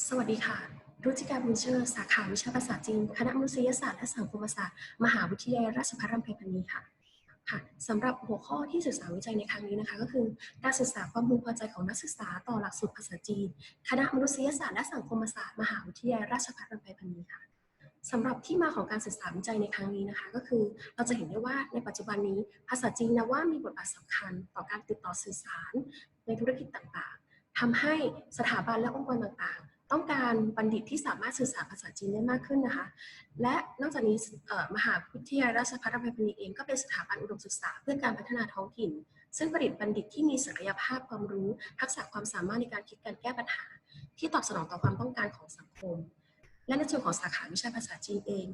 สวัสดีค่ะ รุจิกาบุญเชิดสาขาวิชาภาษาจีน คณะมนุษยศาสตร์และสังคมศาสตร์ มหาวิทยาลัยราชภัฏรำไพพรรณีค่ะ ค่ะสำหรับหัวข้อที่ศึกษาวิจัยในครั้งนี้นะคะ ก็คือ การศึกษาความพึงพอใจของนักศึกษาต่อหลักสูตรภาษาจีน คณะมนุษยศาสตร์และสังคมศาสตร์ มหาวิทยาลัยราชภัฏรำไพพรรณีค่ะสำหรับที่มาของการศึกษาวิจัยในครั้งนี้นะคะ ก็คือเราจะเห็นได้ว่าในปัจจุบันนี้ ภาษาจีนนะว่ามีบทบาทสำคัญต่อการติดต่อสื่อสาร ในธุรกิจต่างๆทำให้สถาบันและองค์กรต่างๆ ต้องการบัณฑิตที่สามารถสื่อสารภาษาจีนได้มากขึ้นนะคะ และนอกจากนี้มหาวิทยาลัยราชภัฏรำไพพรรณีเองก็เป็นสถาบันอุดมศึกษาเพื่อการพัฒนาท้องถิ่น ซึ่งผลิตบัณฑิตที่มีศักยภาพความรู้ ทักษะความสามารถในการคิดการแก้ปัญหา ที่ตอบสนองต่อความต้องการของสังคม และในส่วนของสาขาวิชาภาษาจีนเอง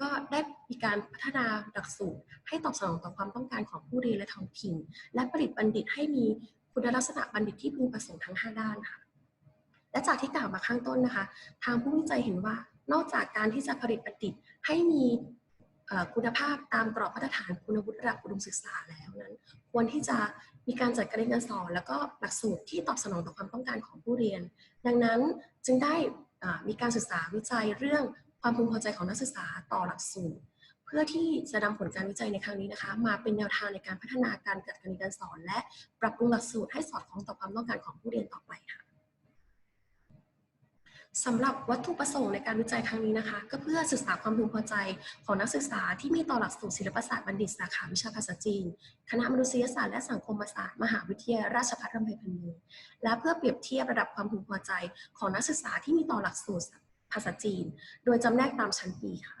ก็ได้มีการพัฒนาหลักสูตรให้ตอบสนองต่อความต้องการของผู้เรียนและท้องถิ่น และผลิตบัณฑิตให้มีคุณลักษณะบัณฑิตที่พึงประสงค์ทั้ง 5 ด้านค่ะ และจากที่กล่าวมาข้างต้นนะคะ ทางผู้วิจัยเห็นว่านอกจากการที่จะผลิตบัณฑิตให้มีคุณภาพตามกรอบมาตรฐานคุณวุฒิระดับอุดมศึกษาแล้วนั้น ควรที่จะมีการจัดการเรียนการสอน แล้วก็หลักสูตรที่ตอบสนองต่อความต้องการของผู้เรียน ดังนั้นจึงได้มีการศึกษาวิจัยเรื่องความพึงพอใจของนักศึกษาต่อหลักสูตร เพื่อที่จะนำผลการวิจัยในครั้งนี้นะคะ มาเป็นแนวทางในการพัฒนาการจัดการเรียนการสอน และปรับปรุงหลักสูตรให้สอดคล้องต่อความต้องการของผู้เรียนต่อไป สำหรับวัตถุประสงค์ในการวิจัยครั้งนี้นะคะ ก็เพื่อศึกษาความพึงพอใจของนักศึกษาที่มีต่อหลักสูตรศิลปศาสตร์บัณฑิตสาขาวิชาภาษาจีน คณะมนุษยศาสตร์และสังคมศาสตร์มหาวิทยาลัยราชภัฏรำไพพรรณีและเพื่อเปรียบเทียบระดับความพึงพอใจของนักศึกษาที่มีต่อหลักสูตรภาษาจีน โดยจำแนกตามชั้นปีค่ะ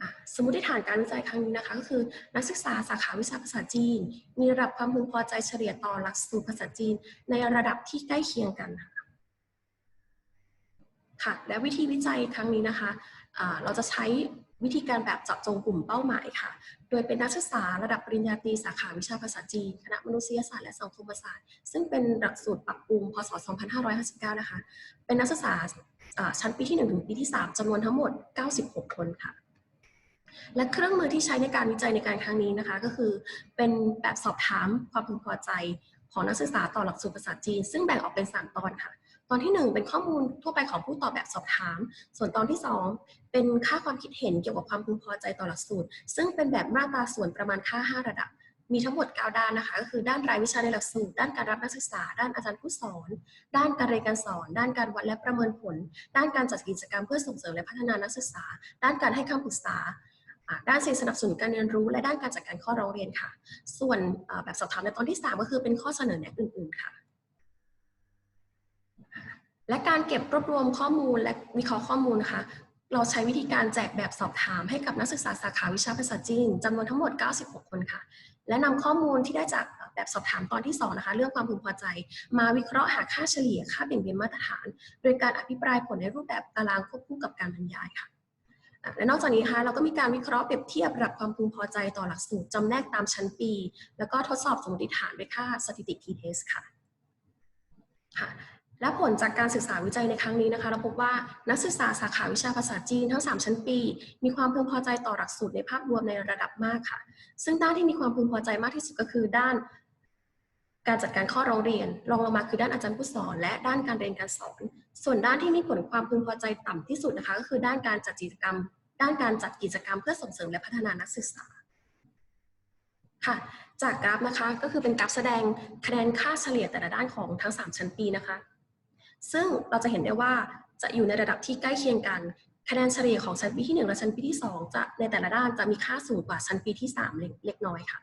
อะสมมติฐานการวิจัยครั้งนี้นะคะก็คือนักศึกษาสาขาวิชาภาษาจีน มีระดับความพึงพอใจเฉลี่ยต่อหลักสูตรภาษาจีน ในระดับที่ใกล้เคียงกันค่ะ ค่ะ และวิธีวิจัยครั้งนี้นะคะอ่าเราจะใช้วิธีการแบบจาะจงกลุ่มเป้าหมายค่ะ โดยเป็นนักศึกษาระดับปริญญาตรีสาขาวิชาภาษาจีน คณะมนุษยศาสตร์และสังคมศาสตร์ ซึ่งเป็นหลักสูตรปรับปรุง พศ 2559 นะคะ เป็นนักศึกษาอ่าชั้นปีที่ 1 ถึงปีที่ 3จำนวนทั้งหมด 96 คนค่ะ และเครื่องมือที่ใช้ในการวิจัยในการครั้งนี้นะคะ ก็คือเป็นแบบสอบถามความพึงพอใจของนักศึกษาต่อหลักสูตรภาษาจีน ซึ่งแบ่งออกเป็น 3 ตอนค่ะ ตอนที่ 1 เป็นข้อมูลทั่วไปของผู้ตอบแบบสอบถาม ส่วนตอนที่ 2 เป็นค่าความคิดเห็นเกี่ยวกับความพึงพอใจต่อหลักสูตร ซึ่งเป็นแบบมาตราส่วนประมาณค่า 5 ระดับ มีทั้งหมด 9 ด้านนะคะ ก็คือด้านรายวิชาในหลักสูตร ด้านการรับนักศึกษา ด้านอาจารย์ผู้สอน ด้านการเรียนการสอน ด้านการวัดและประเมินผล ด้านการจัดกิจกรรมเพื่อส่งเสริมและพัฒนานักศึกษา ด้านการให้คำปรึกษาด้านสิ่งสนับสนุนการเรียนรู้และด้านการจัดการข้อร้องเรียนค่ะ ส่วนแบบสอบถามในตอนที่ 3 ก็คือเป็นข้อเสนอแนะอื่น ๆ ค่ะ และการเก็บรวบรวมข้อมูลและวิเคราะห์ข้อมูลนะคะ เราใช้วิธีการแจกแบบสอบถามให้กับนักศึกษาสาขาวิชาภาษาจีนจำนวนทั้งหมด 96 คนค่ะ และนำข้อมูลที่ได้จากแบบสอบถามตอนที่ 2 นะคะ เรื่องความพึงพอใจ มาวิเคราะห์หาค่าเฉลี่ยค่าเบี่ยงเบนมาตรฐาน โดยการอภิปรายผลในรูปแบบตารางควบคู่กับการบรรยายค่ะและนอกจากนี้นะคะเราก็มีการวิเคราะห์เปรียบเทียบระดับความพึงพอใจต่อหลักสูตรจำแนกตามชั้นปี แล้วก็ทดสอบสมมติฐานด้วยค่าสถิติ t-test ค่ะค่ะ และผลจากการศึกษาวิจัยในครั้งนี้นะคะ เราพบว่านักศึกษาสาขาวิชาภาษาจีนทั้ง 3 ชั้นปี มีความพึงพอใจต่อหลักสูตรในภาพรวมในระดับมากค่ะ ซึ่งด้านที่มีความพึงพอใจมากที่สุดก็คือด้าน การจัดการข้อร้องเรียนรองลงมาคือด้านอาจารย์ผู้สอน และด้านการเรียนการสอน ส่วนด้านที่มีผลความพึงพอใจต่ำที่สุดนะคะ ก็คือด้านการจัดกิจกรรม ด้านการจัดกิจกรรมเพื่อส่งเสริมและพัฒนานักศึกษาค่ะจากกราฟนะคะก็คือเป็นกราฟแสดงคะแนนค่าเฉลี่ยแต่ละด้านของทั้ง 3 ชั้นปีนะคะ ซึ่งเราจะเห็นได้ว่าจะอยู่ในระดับที่ใกล้เคียงกัน คะแนนเฉลี่ยของชั้นปีที่ 1 และชั้นปีที่ 2 จะในแต่ละด้านจะมีค่าสูงกว่าชั้นปีที่3เล็กเล็กน้อยค่ะ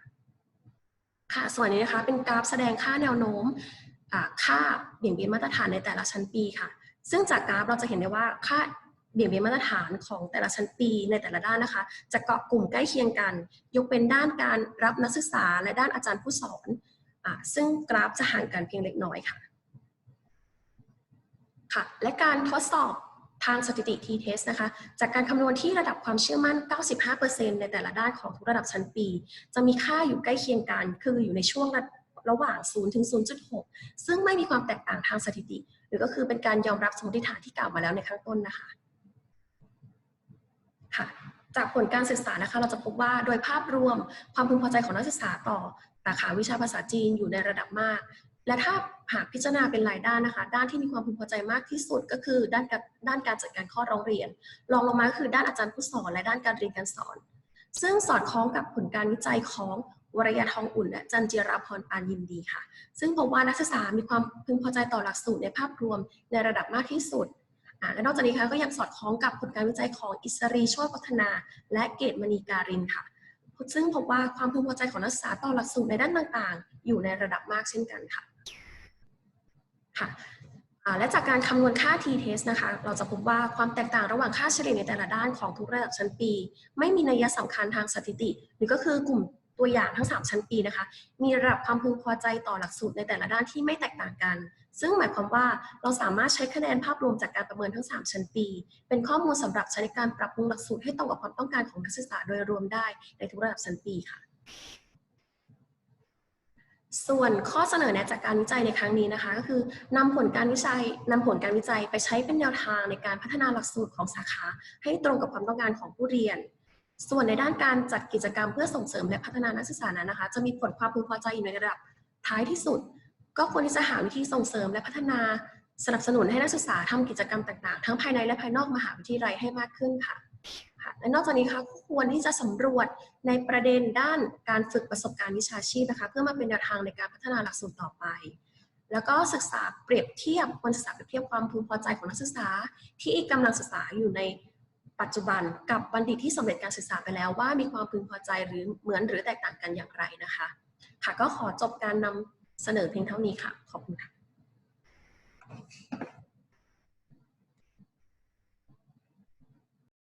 ค่ะ ส่วนนี้นะคะเป็นกราฟแสดงค่าแนวโน้มค่าเบี่ยงเบนมาตรฐานในแต่ละชั้นปีค่ะ ซึ่งจากกราฟเราจะเห็นได้ว่าค่าเบี่ยงเบนมาตรฐานของแต่ละชั้นปีในแต่ละด้านนะคะ จะเกาะกลุ่มใกล้เคียงกัน ยกเป็นด้านการรับนักศึกษาและด้านอาจารย์ผู้สอนอซึ่งกราฟจะห่างกันเพียงเล็กน้อยค่ะ ค่ะ และการทดสอบทางสถิติ t-test นะคะ จากการคำนวณที่ระดับความเชื่อมั่น 95%ในแต่ละด้านของทุกระดับชั้นปี จะมีค่าอยู่ใกล้เคียงกัน คืออยู่ในช่วงระระหว่าง 0 ถึง 0.6 ซึ่งไม่มีความแตกต่างทางสถิติ หรือก็คือเป็นการยอมรับสมมติฐานที่กล่าวมาแล้วในข้างต้นนะคะ ค่ะ จากผลการศึกษานะคะ เราจะพบว่าโดยภาพรวมความพึงพอใจของนักศึกษาต่อสาขาวิชาภาษาจีนอยู่ในระดับมากและถ้าหากพิจารณาเป็นรายด้านนะคะ ด้านที่มีความพึงพอใจมากที่สุดก็คือด้านการด้านการจัดการข้อร้องเรียนรองลงมาก็คือด้านอาจารย์ผู้สอน และด้านการเรียนการสอน ซึ่งสอดคล้องกับผลการวิจัยของวรยาทองอุ่นและจันจิราพรปานยินดีค่ะ ซึ่งพบว่านักศึกษามีความพึงพอใจต่อหลักสูตรในภาพรวมในระดับมากที่สุดและนอกจากนี้ค่ะก็ยังสอดคล้องกับผลการวิจัยของอิสรีโชติพัฒนา และเกตมณีการินค่ะ ซึ่งพบว่าความพึงพอใจของนักศึกษาต่อหลักสูตรในด้านต่างๆ อยู่ในระดับมากเช่นกันค่ะ ค่ะและจากการคำนวณค่า t-test นะคะ เราจะพบว่าความแตกต่างระหว่างค่าเฉลี่ยในแต่ละด้านของทุกระดับชั้นปี ไม่มีนัยสำคัญทางสถิติ หรือก็คือกลุ่มตัวอย่างทั้ง 3 ชั้นปีนะคะ มีระดับความพึงพอใจต่อหลักสูตรในแต่ละด้านที่ไม่แตกต่างกัน ซึ่งหมายความว่าเราสามารถใช้คะแนนภาพรวมจากการประเมินทั้ง 3 ชั้นปี เป็นข้อมูลสำหรับใช้ในการปรับปรุงหลักสูตรให้ตรงกับความต้องการของนักศึกษาโดยรวมได้ในทุกระดับชั้นปีค่ะ ส่วนข้อเสนอแนะจากการวิจัยในครั้งนี้นะคะก็คือนำผลการวิจัยนำผลการวิจัยไปใช้เป็นแนวทางในการพัฒนาหลักสูตรของสาขา ให้ตรงกับความต้องการของผู้เรียน ส่วนในด้านการจัดกิจกรรมเพื่อส่งเสริมและพัฒนานักศึกษานั้นนะคะ จะมีผลความพึงพอใจอยู่ในระดับท้ายที่สุด ก็ควรที่จะหาวิธีส่งเสริมและพัฒนาสนับสนุนให้นักศึกษาทำกิจกรรมต่างๆ ทั้งภายในและภายนอกมหาวิทยาลัยให้มากขึ้นค่ะ และนอกจากนี้ค่ะควรที่จะสำรวจในประเด็นด้านการฝึกประสบการณ์วิชาชีพนะคะ เพื่อมาเป็นแนวทางในการพัฒนาหลักสูตรต่อไป แล้วก็ศึกษาเปรียบเทียบควรศึกษาเปรียบเทียบความพึงพอใจของนักศึกษา ที่กำลังศึกษาอยู่ในปัจจุบันกับบัณฑิตที่สำเร็จการศึกษาไปแล้วว่ามีความพึงพอใจหรือเหมือนหรือแตกต่างกันอย่างไรนะคะ ค่ะก็ขอจบการนำเสนอเพียงเท่านี้ค่ะ ขอบคุณค่ะ